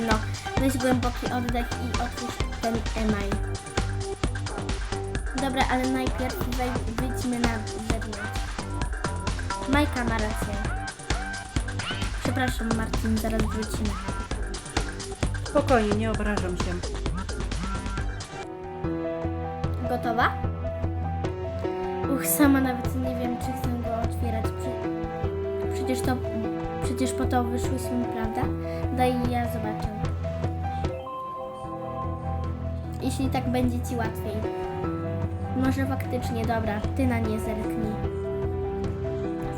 No, weź głęboki oddech i otwórz ten e-mail. Dobra, ale najpierw wyjdźmy na zewnątrz. Majka ma rację. Przepraszam, Marcin, zaraz wrócimy. Spokojnie, nie obrażam się. Gotowa? Uch, sama nawet nie wiem, czy chcę go otwierać. Prze- przecież to, przecież po to wyszłyśmy, prawda? Daj ja zobaczę. Jeśli tak będzie ci łatwiej. Może faktycznie, dobra, ty na nie zerknij.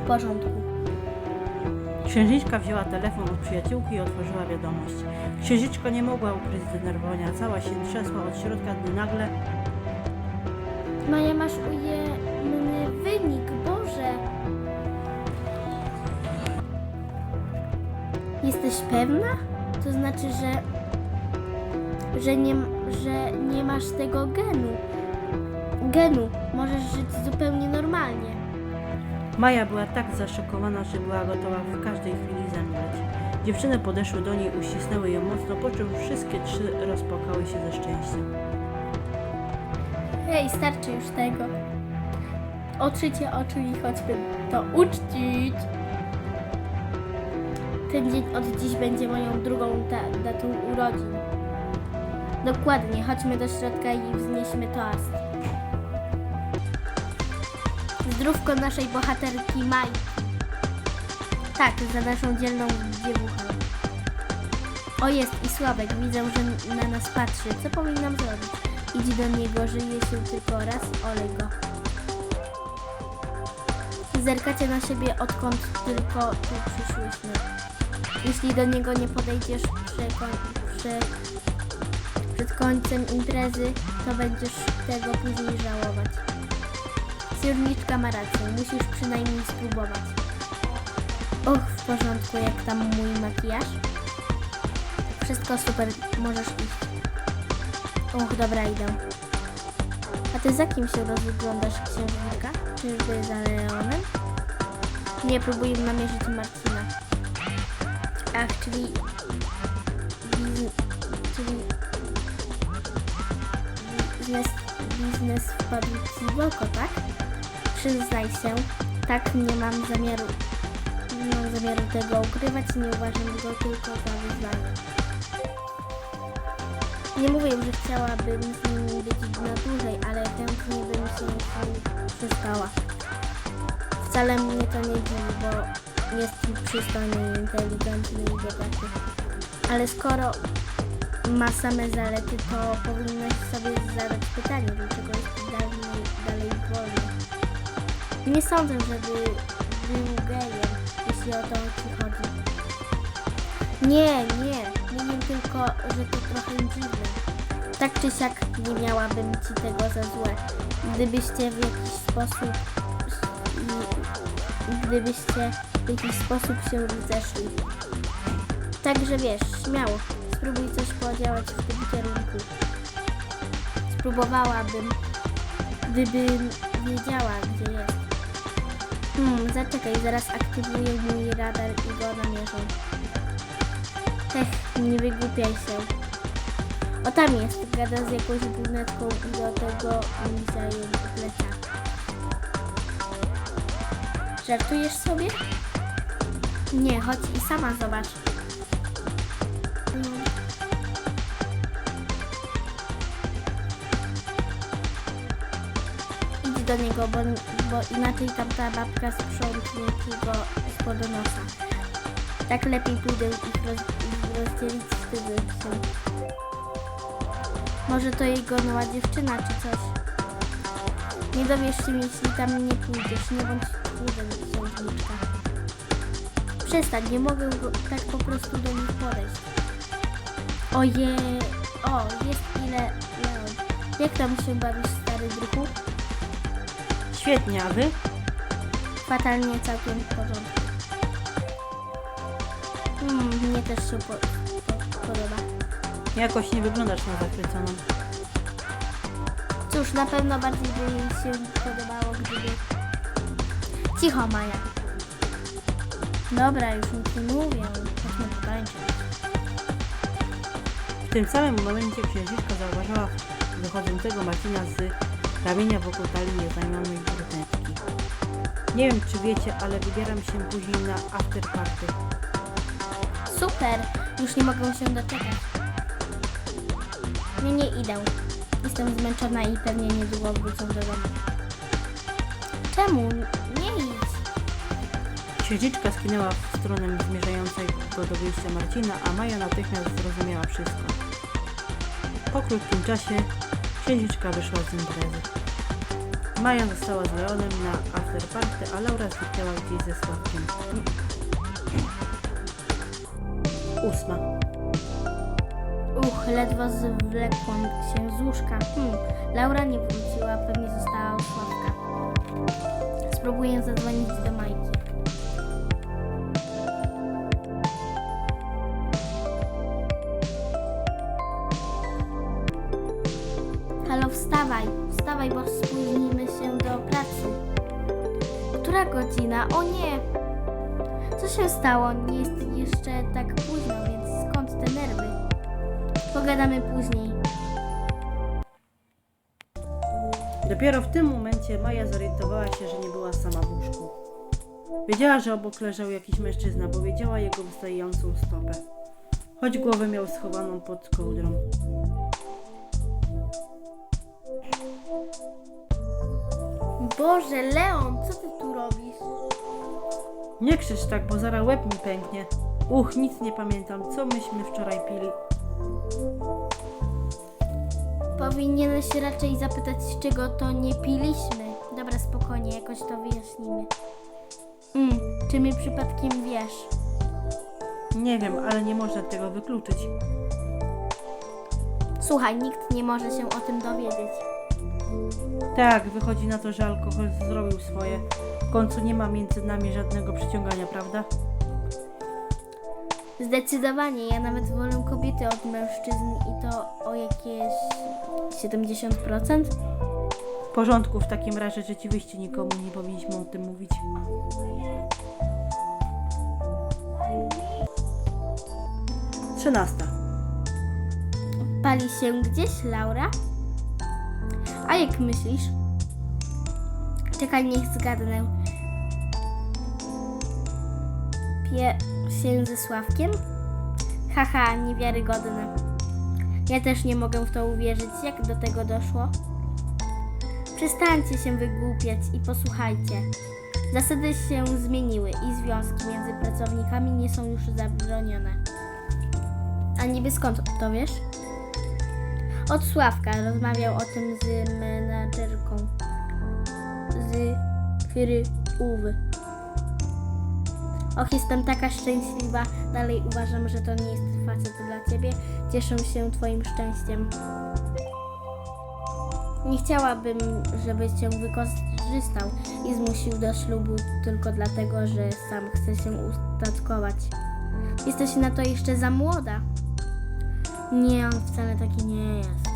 W porządku. Księżniczka wzięła telefon od przyjaciółki i otworzyła wiadomość. Księżniczka nie mogła ukryć zdenerwowania, cała się trzęsła od środka, gdy nagle Maja, masz ujemny wynik, Boże! Jesteś pewna? To znaczy, że, że, nie, że nie masz tego genu. Genu. Możesz żyć zupełnie normalnie. Maja była tak zaszokowana, że była gotowa w każdej chwili zemdleć. Dziewczyny podeszły do niej, uścisnęły ją mocno, po czym wszystkie trzy rozpłakały się ze szczęścia. Hej, starczy już tego. Otrzyjcie oczu i chodźmy to uczcić. Ten dzień od dziś będzie moją drugą da- datą urodzin. Dokładnie, chodźmy do środka i wznieśmy toast. Zdrówko naszej bohaterki Majki. Tak, za naszą dzielną dziewuchę. O jest i Sławek, widzę, że na nas patrzy. Co powinnam zrobić? Idź do niego, żyje się tylko raz, olej go. Zerkacie na siebie odkąd tylko tu przyszłyśmy. Jeśli do niego nie podejdziesz przed końcem imprezy, to będziesz tego później żałować. Księżniczka ma rację, musisz przynajmniej spróbować. Och, w porządku, jak tam mój makijaż? Wszystko super, możesz iść. Och, dobra, idę. A ty za kim się rozglądasz, księżniczka? Czyżby za Leonem? Nie, próbuję namierzyć Marcina. Ach, czyli... Biz... Czyli... Biznes, biznes wpadł w oko, tak? Przyznaj się, tak, nie mam zamiaru... Nie mam zamiaru tego ukrywać, nie uważam go tylko za wyzwanie. Nie mówię, że chciałabym z nimi być na dłużej, ale chętnie bym się z nimi przespała. Wcale mnie to nie dziwi, bo jest przystojny, inteligentny i bogaty. Ale skoro ma same zalety, to powinnaś sobie zadać pytanie, dlaczego jest dalej, dalej wolny. Nie sądzę, żeby był gejem, jeśli o to ci chodzi. Nie, nie, mówię tylko, że to trochę dziwne. Tak czy siak nie miałabym ci tego za złe. Gdybyście w jakiś sposób gdybyście w jakiś sposób się rozeszli. Także wiesz, śmiało, spróbuj coś podziałać w tym kierunku. Spróbowałabym, gdybym wiedziała, gdzie jest. Hmm, zaczekaj, zaraz aktywuję mój radar i go namierzę. Ech, nie wygłupiaj się. O tam jest, gada z jakąś brunetką i do tego lizają plecak. Żartujesz sobie? Nie, chodź i sama zobacz. No. Idź do niego, bo, bo inaczej tamta babka sprzątnie ci go spod nosa. Tak lepiej pójdę ich roz, rozdzielić psem. Może to jego nowa dziewczyna czy coś. Nie dowiesz się, jeśli tam nie pójdziesz. Nie bądź tchórzem, księżniczka. Przestań, nie mogę go tak po prostu do nich podejść. Oje, o, jest ile Leon. Jak tam się bawisz, stary druhu? Świetnie, a wy? Fatalnie całkiem w porządku. Mm, mnie też się po, po, podoba. Jakoś nie wyglądasz na zachwyconą. Cóż, na pewno bardziej by jej się podobało, gdyby... Cicho, Maja. Dobra, już nic nie mówię. Chodźmy potańczyć. tym samym momencie księżniczka zauważyła wychodzącego Marcina z ramienia wokół talii nieznajomej brunetki. Nie wiem, czy wiecie, ale wybieram się później na afterparty. Super, już nie mogę się doczekać. Nie, nie idę. Jestem zmęczona i pewnie niedługo wrócę do domu. Czemu? Księżniczka skinęła w stronę zmierzającego do wyjścia Marcina, a Maja natychmiast zrozumiała wszystko. Po krótkim czasie księżniczka wyszła z imprezy. Maja została z Leonem na afterparty, a Laura zniknęła gdzieś ze Sławkiem. Ósma. Uch, ledwo zwlekłam się z łóżka. Hmm, Laura nie wróciła, pewnie została u Sławka. Spróbuję zadzwonić do Majki. O nie! Co się stało? Nie jest jeszcze tak późno, więc skąd te nerwy? Pogadamy później. Dopiero w tym momencie Maja zorientowała się, że nie była sama w łóżku. Wiedziała, że obok leżał jakiś mężczyzna, bo wiedziała jego wystającą stopę. Choć głowę miał schowaną pod kołdrą. Boże, Leon, co ty tu? Nie krzycz tak, bo zaraz łeb mi pęknie. Uch, nic nie pamiętam. Co myśmy wczoraj pili? Powinieneś raczej zapytać, czego to nie piliśmy. Dobra, spokojnie, jakoś to wyjaśnimy. Mm, czy mi przypadkiem wiesz? Nie wiem, ale nie można tego wykluczyć. Słuchaj, nikt nie może się o tym dowiedzieć. Tak, wychodzi na to, że alkohol zrobił swoje. W końcu nie ma między nami żadnego przyciągania, prawda? Zdecydowanie, ja nawet wolę kobiety od mężczyzn i to o jakieś 70%. W porządku, w takim razie rzeczywiście nikomu nie powinniśmy o tym mówić. Trzynasta. Pali się gdzieś, Laura? A jak myślisz? Czekaj, niech zgadnę. Się ze Sławkiem? Haha, niewiarygodne. Ja też nie mogę w to uwierzyć. Jak do tego doszło? Przestańcie się wygłupiać i posłuchajcie. Zasady się zmieniły i związki między pracownikami nie są już zabronione. A niby skąd to wiesz? Od Sławka rozmawiał o tym z menadżerką z Firy Uwy. Och, jestem taka szczęśliwa. Dalej uważam, że to nie jest facet dla ciebie. Cieszę się twoim szczęściem. Nie chciałabym, żeby cię wykorzystał i zmusił do ślubu tylko dlatego, że sam chce się ustatkować. Jesteś na to jeszcze za młoda. Nie, on wcale taki nie jest.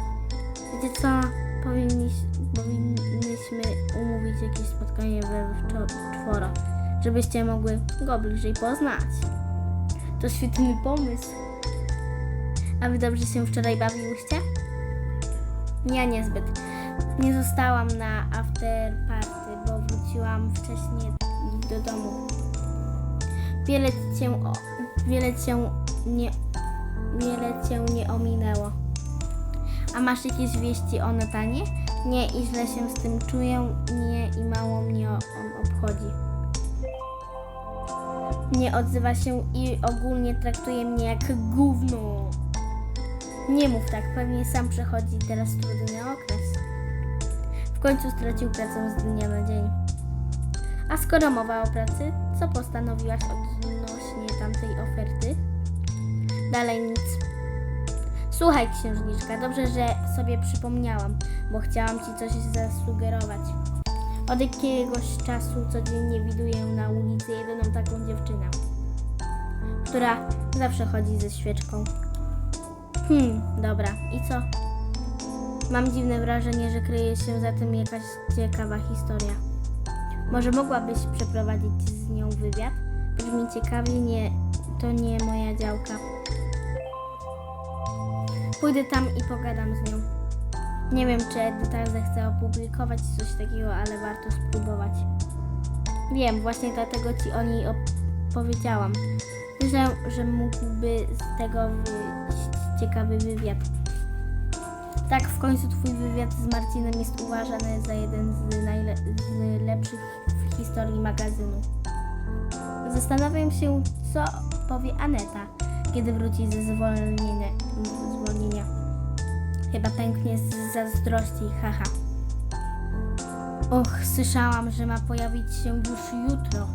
Wiecie co? Powinniś, powinniśmy umówić jakieś spotkanie we czworo, żebyście mogły go bliżej poznać. To świetny pomysł. A wy dobrze się wczoraj bawiłyście? Ja niezbyt. Nie zostałam na after party, bo wróciłam wcześniej do domu. Wiele cię, o, wiele cię nie wiele cię nie ominęło. A masz jakieś wieści o Natanie? Nie i źle się z tym czuję, nie i mało mnie on obchodzi. Nie odzywa się i ogólnie traktuje mnie jak gówno. Nie mów tak, pewnie sam przechodzi teraz trudny okres. W końcu stracił pracę z dnia na dzień. A skoro mowa o pracy, co postanowiłaś odnośnie tamtej oferty? Dalej nic. Słuchaj, księżniczka, dobrze, że sobie przypomniałam, bo chciałam ci coś zasugerować. Od jakiegoś czasu codziennie widuję na ulicy jedyną taką dziewczynę, która zawsze chodzi ze świeczką. Hmm, dobra, i co? Mam dziwne wrażenie, że kryje się za tym jakaś ciekawa historia. Może mogłabyś przeprowadzić z nią wywiad? Brzmi ciekawie, nie, to nie moja działka. Pójdę tam i pogadam z nią. Nie wiem, czy Edyta zechce opublikować coś takiego, ale warto spróbować. Wiem, właśnie dlatego ci o niej opowiedziałam. Myślę, że mógłby z tego wyjść ciekawy wywiad. Tak, w końcu twój wywiad z Marcinem jest uważany za jeden z, najle- z lepszych w historii magazynu. Zastanawiam się, co powie Aneta, kiedy wróci ze zwolnienia. Chyba pęknie z zazdrości, haha. Och, słyszałam, że ma pojawić się już jutro.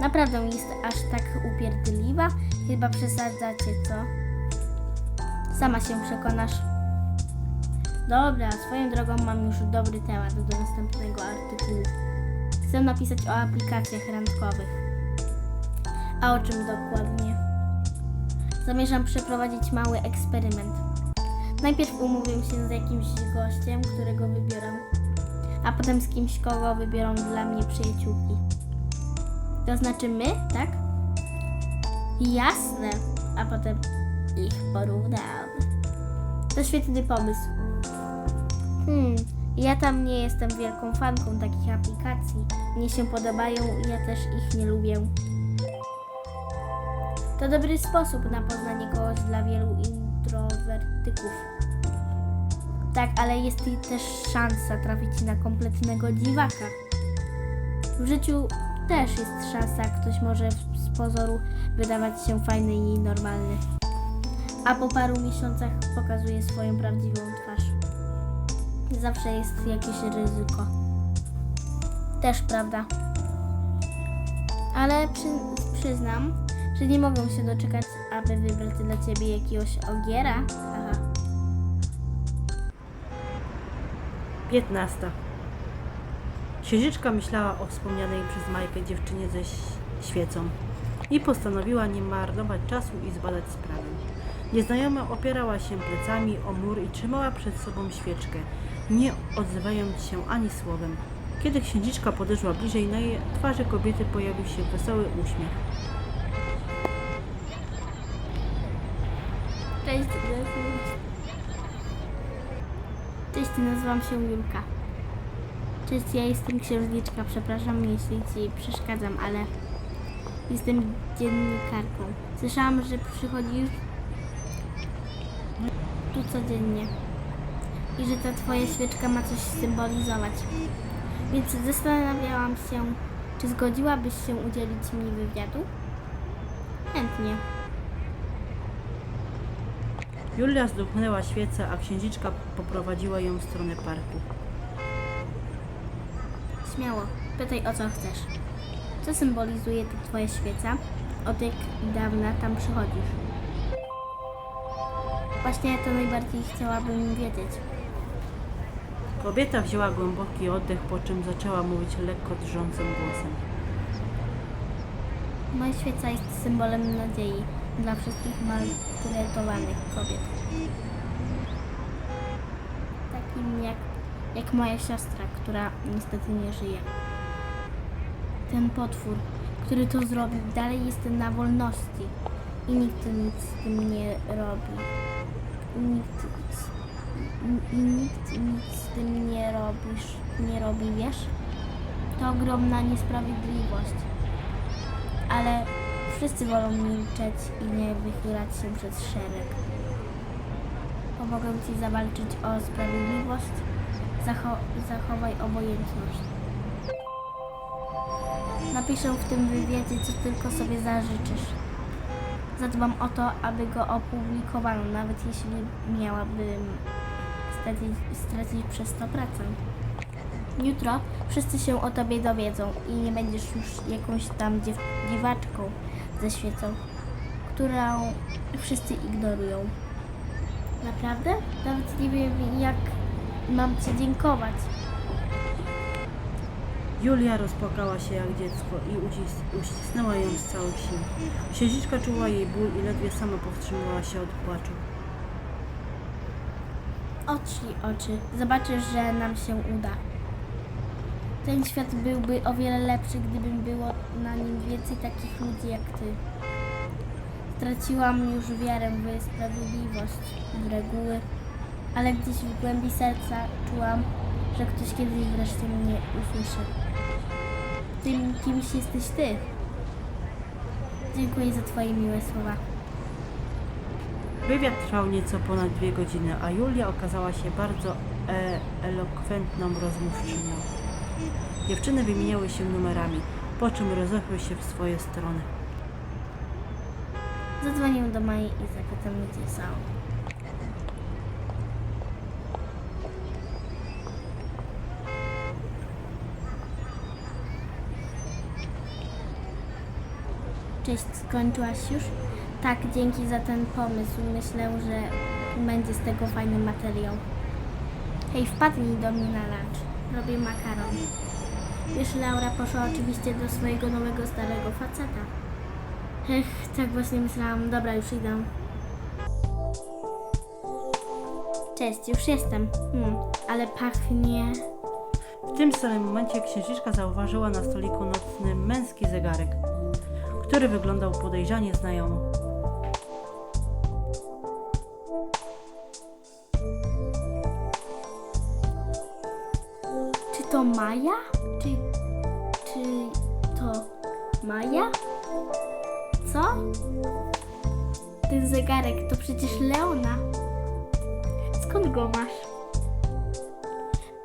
Naprawdę jest aż tak upierdliwa? Chyba przesadzacie, co? Sama się przekonasz. Dobra, swoją drogą mam już dobry temat do następnego artykułu. Chcę napisać o aplikacjach randkowych. A o czym dokładnie? Zamierzam przeprowadzić mały eksperyment. Najpierw umówię się z jakimś gościem, którego wybiorę, a potem z kimś, kogo wybiorą dla mnie przyjaciółki. To znaczy my, tak? Jasne, a potem ich porównamy. To świetny pomysł. Hmm, ja tam nie jestem wielką fanką takich aplikacji. Mnie się podobają, ja też ich nie lubię. To dobry sposób na poznanie kogoś dla wielu Tak, ale jest i też szansa trafić na kompletnego dziwaka. W życiu też jest szansa, ktoś może z pozoru wydawać się fajny i normalny, a po paru miesiącach pokazuje swoją prawdziwą twarz. Zawsze jest jakieś ryzyko. Też prawda. Ale przy, przyznam, że nie mogę się doczekać, aby wybrać dla ciebie jakiegoś ogiera. Haha. 15. Księżyczka myślała o wspomnianej przez Majkę dziewczynie ze świecą i postanowiła nie marnować czasu i zbadać sprawę. Nieznajoma opierała się plecami o mur i trzymała przed sobą świeczkę, nie odzywając się ani słowem. Kiedy księżyczka podeszła bliżej, na jej twarzy kobiety pojawił się wesoły uśmiech. Cześć, Cześć, nazywam się Julka. Cześć, ja jestem księżniczka. Przepraszam, jeśli ci przeszkadzam, ale jestem dziennikarką. Słyszałam, że przychodzisz tu codziennie i że ta twoja świeczka ma coś symbolizować. Więc zastanawiałam się, czy zgodziłabyś się udzielić mi wywiadu? Chętnie. Julia zdmuchnęła świecę, a księżniczka poprowadziła ją w stronę parku. Śmiało, pytaj o co chcesz. Co symbolizuje ta twoja świeca? Od jak dawna tam przychodzisz? Właśnie to najbardziej chciałabym wiedzieć. Kobieta wzięła głęboki oddech, po czym zaczęła mówić lekko drżącym głosem. Moja świeca jest symbolem nadziei dla wszystkich maltretowanych kobiet. Takim jak, jak moja siostra, która niestety nie żyje. Ten potwór, który to zrobił, dalej jest na wolności i nikt nic z tym nie robi. I nikt, i nikt nic z tym nie robisz, nie robi, wiesz? To ogromna niesprawiedliwość ale wszyscy wolą milczeć i nie wychylać się przed szereg. Pomogę Ci zawalczyć o sprawiedliwość, Zacho- zachowaj obojętność. Napiszę w tym wywiadzie, co tylko sobie zażyczysz. Zadbam o to, aby go opublikowano, nawet jeśli miałabym stracić, stracić przez to pracę. Jutro wszyscy się o tobie dowiedzą i nie będziesz już jakąś tam dziwaczką ze świecą, którą wszyscy ignorują. Naprawdę? Nawet nie wiem, jak mam ci dziękować. Julia rozpłakała się jak dziecko i ucis- uścisnęła ją z całych sił. Księżniczka czuła jej ból i ledwie sama powstrzymała się od płaczu. Otrzyj oczy, zobaczysz, że nam się uda. Ten świat byłby o wiele lepszy, gdyby było na nim więcej takich ludzi jak ty. Straciłam już wiarę w sprawiedliwość w reguły, ale gdzieś w głębi serca czułam, że ktoś kiedyś wreszcie mnie usłyszy. Tym kimś jesteś ty. Dziękuję za twoje miłe słowa. Wywiad trwał nieco ponad dwie godziny, a Julia okazała się bardzo e elokwentną rozmówczynią. Dziewczyny wymieniały się numerami, po czym rozeszły się w swoje strony. Zadzwonię do Mai i zapytam, gdzie są. Cześć, skończyłaś już? Tak, dzięki za ten pomysł. Myślę, że będzie z tego fajny materiał. Hej, wpadnij do mnie na lunch. Robię makaron. Wiesz, Laura poszła oczywiście do swojego nowego starego faceta. Ech, tak właśnie myślałam. Dobra, już idę. Cześć, już jestem. Hmm, ale pachnie... W tym samym momencie księżniczka zauważyła na stoliku nocnym męski zegarek, który wyglądał podejrzanie znajomo. Czy to Maja? Maja? Co? Ten zegarek to przecież Leona. Skąd go masz?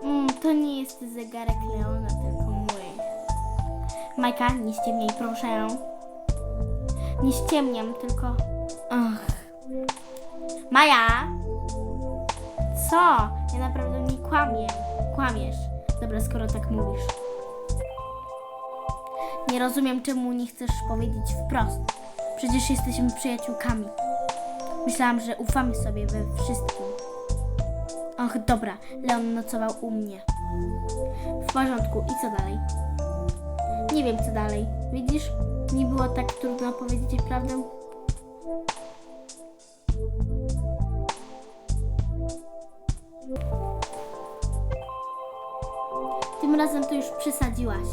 Mm, to nie jest zegarek Leona, tylko mój. Majka, nie ściemnij, proszę. Nie ściemniam, tylko... Ach. Maja! Co? Ja naprawdę nie kłamię. Kłamiesz. Dobra, skoro tak mówisz. Nie rozumiem, czemu nie chcesz powiedzieć wprost. Przecież jesteśmy przyjaciółkami. Myślałam, że ufamy sobie we wszystkim. Och, dobra, Leon nocował u mnie. W porządku, i co dalej? Nie wiem, co dalej. Widzisz, nie było tak trudno powiedzieć prawdę. Tym razem to już przesadziłaś.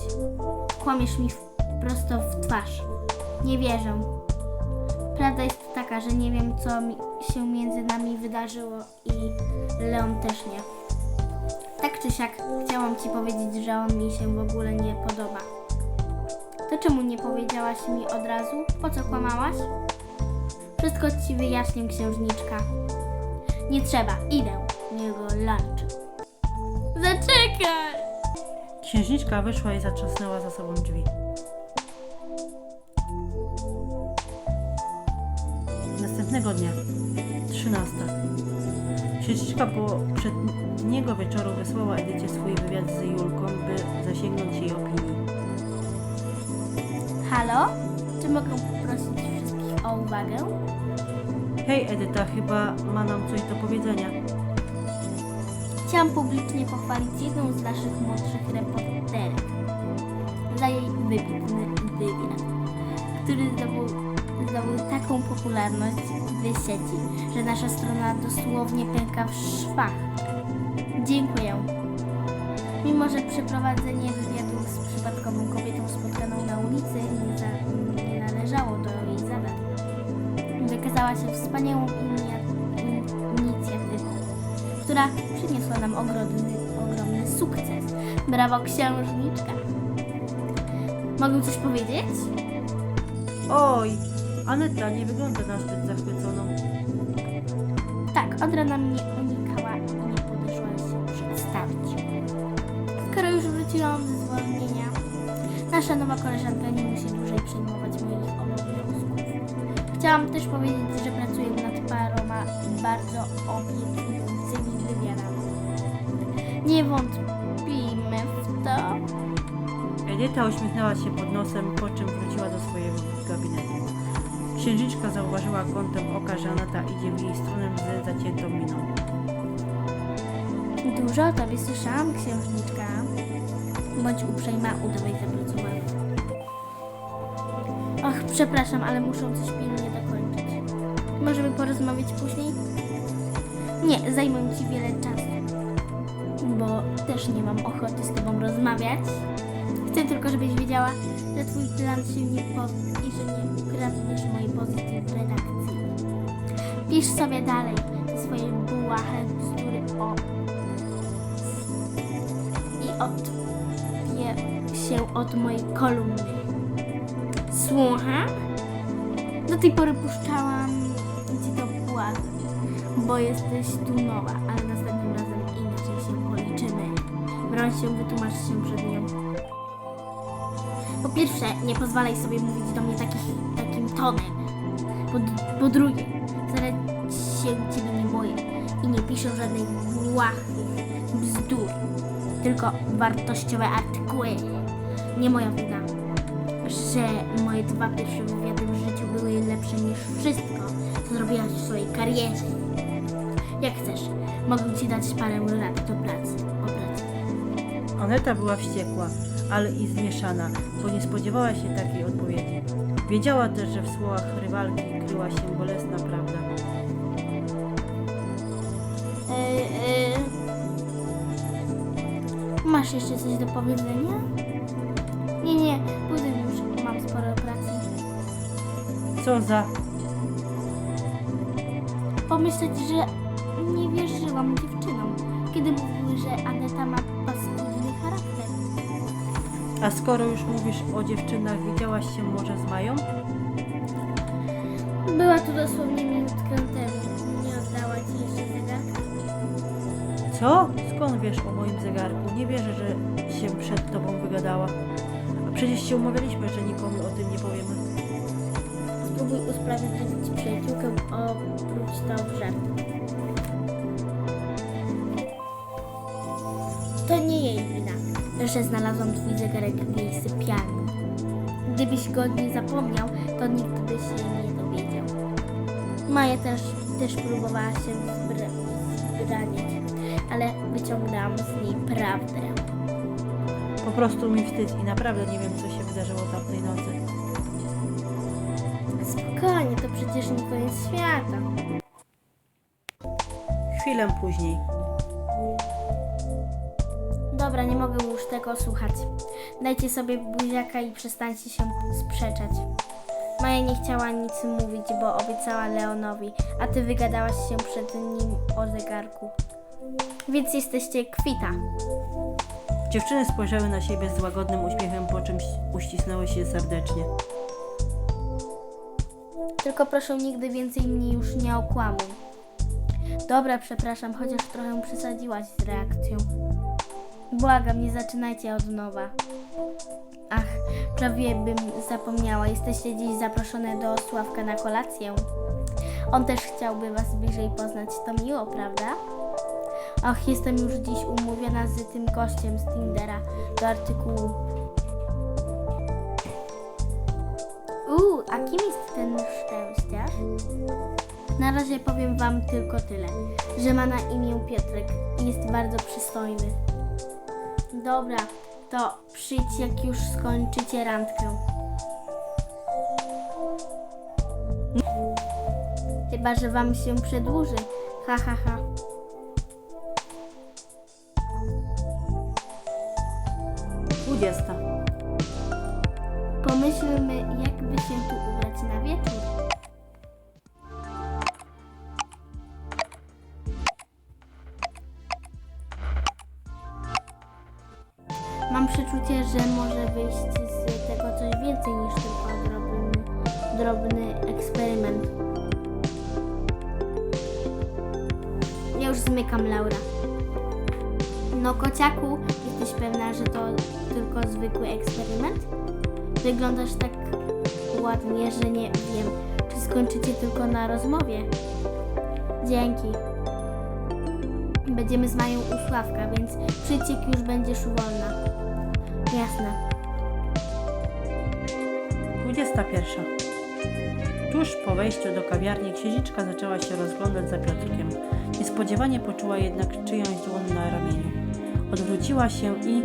Kłamiesz mi w, prosto w twarz. Nie wierzę. Prawda jest taka, że nie wiem, co mi się między nami wydarzyło i Leon też nie. Tak czy siak, chciałam ci powiedzieć, że on mi się w ogóle nie podoba. To czemu nie powiedziałaś mi od razu? Po co kłamałaś? Wszystko ci wyjaśnię, księżniczka. Nie trzeba, idę. Miłego lunch. Zaczekaj! Księżniczka wyszła i zatrzasnęła za sobą drzwi. Następnego dnia, 13. Księżniczka poprzedniego wieczoru wysłała Edycie swój wywiad z Julką, by zasięgnąć jej opinii. Halo? Czy mogę poprosić wszystkich o uwagę? Hej Edyta, chyba ma nam coś do powiedzenia. Chciałam publicznie pochwalić jedną z naszych młodszych reporterek za jej wybitny wywiad, który zdobył, zdobył taką popularność w sieci, że nasza strona dosłownie pęka w szwach. Dziękuję. Mimo, że przeprowadzenie wywiadu z przypadkową kobietą spotkaną na ulicy nie, za, nie należało do jej zadań, wykazała się wspaniałą inicjatywą która przyniosła nam ogromny, ogromny sukces. Brawo, księżniczka. Mogę coś powiedzieć? Oj, Aneta nie wygląda na zbyt zachwyconą. Tak, od rana mnie unikała i nie podeszła się przedstawić. Skoro już wróciłam ze zwolnienia, nasza nowa koleżanka nie musi dłużej przejmować moich obowiązków. Chciałam też powiedzieć, że pracuję nad paroma bardzo obiecującymi wywiadami. Nie wątpimy w to. Edyta uśmiechnęła się pod nosem, po czym wróciła do swojego gabinetu. Księżniczka zauważyła kątem oka, że Aneta idzie w jej stronę z zaciętą miną. Dużo o tobie słyszałam, księżniczka. Bądź uprzejma, udawaj zapracowaną. Och, przepraszam, ale muszę coś pilnie dokończyć. Możemy porozmawiać później? Nie, zajmę ci wiele czasu. Bo też nie mam ochoty z tobą rozmawiać. Chcę tylko, żebyś wiedziała, że twój plan się nie i że nie ukradniesz mojej pozycji w redakcji. Pisz sobie dalej swoje błahe bzdury o... i odpie się od mojej kolumny. Słucham? Do tej pory puszczałam ci to płatę, bo jesteś tu nowa, ale następnym razem inaczej się policzymy. Broń się, wytłumacz się przed nią. Pierwsze, nie pozwalaj sobie mówić do mnie takich, takim tonem. Po, po drugie, wcale się ciebie nie boję i nie piszę żadnych błahych bzdur, tylko wartościowe artykuły. Nie moja wina, że moje dwa pierwsze wywiady w życiu były lepsze niż wszystko, co zrobiłaś w swojej karierze. Jak chcesz, mogę ci dać parę lat do pracy. O pracy. Aneta była wściekła, ale i zmieszana, bo nie spodziewała się takiej odpowiedzi. Wiedziała też, że w słowach rywalki kryła się bolesna prawda. E, e, Masz jeszcze coś do powiedzenia? Nie, nie, pójdę już, mam sporo pracy. Co za... Pomyśleć, że nie wierzyłam dziewczynom, kiedy mówiły, że Aneta ma. A skoro już mówisz o dziewczynach, widziałaś się może z Mają? Była tu dosłownie minutkę temu. Nie oddała ci jeszcze zegarka? Co? Skąd wiesz o moim zegarku? Nie wierzę, że się przed tobą wygadała. A przecież się umawialiśmy, że nikomu o tym nie powiemy. Spróbuj usprawiedliwić przyjaciółkę oprócz to w żart. Że znalazłam twój zegarek w jej sypialni. Gdybyś go nie zapomniał, to nikt by się nie dowiedział. Maja też, też próbowała się zbra- zbraniać, ale wyciągnęłam z niej prawdę. Po prostu mi wstyd i naprawdę nie wiem, co się wydarzyło tamtej nocy. Spokojnie, to przecież nie koniec świata. Chwilę później. Dobra, nie mogę już tego słuchać. Dajcie sobie buziaka i przestańcie się sprzeczać. Maja nie chciała nic mówić, bo obiecała Leonowi, a ty wygadałaś się przed nim o zegarku. Więc jesteście kwita. Dziewczyny spojrzały na siebie z łagodnym uśmiechem, po czym uścisnęły się serdecznie. Tylko proszę nigdy więcej mnie już nie okłamuj. Dobra, przepraszam, chociaż trochę przesadziłaś z reakcją. Błagam, nie zaczynajcie od nowa. Ach, prawie bym zapomniała. Jesteście dziś zaproszone do Sławka na kolację. On też chciałby was bliżej poznać. To miło, prawda? Och, jestem już dziś umówiona z tym gościem z Tindera do artykułu. Uuu, a kim jest ten szczęściarz? Na razie powiem wam tylko tyle, że ma na imię Piotrek i jest bardzo przystojny. Dobra, to przyjdź jak już skończycie randkę. Chyba, że wam się przedłuży. Ha, ha, ha. Dwudziesta. Pomyślmy, jakby się tu ubrać na wieczór. Że może wyjść z tego coś więcej niż tylko drobny, drobny eksperyment. Ja już zmykam, Laura. No, kociaku, jesteś pewna, że to tylko zwykły eksperyment? Wyglądasz tak ładnie, że nie wiem, czy skończycie tylko na rozmowie. Dzięki. Będziemy z Mają u Sławka, więc przyjdź jak już będziesz wolna. Jasne. Dwudziesta pierwsza. Tuż po wejściu do kawiarni księżniczka zaczęła się rozglądać za Piotrkiem. Niespodziewanie poczuła jednak czyjąś dłoń na ramieniu. Odwróciła się i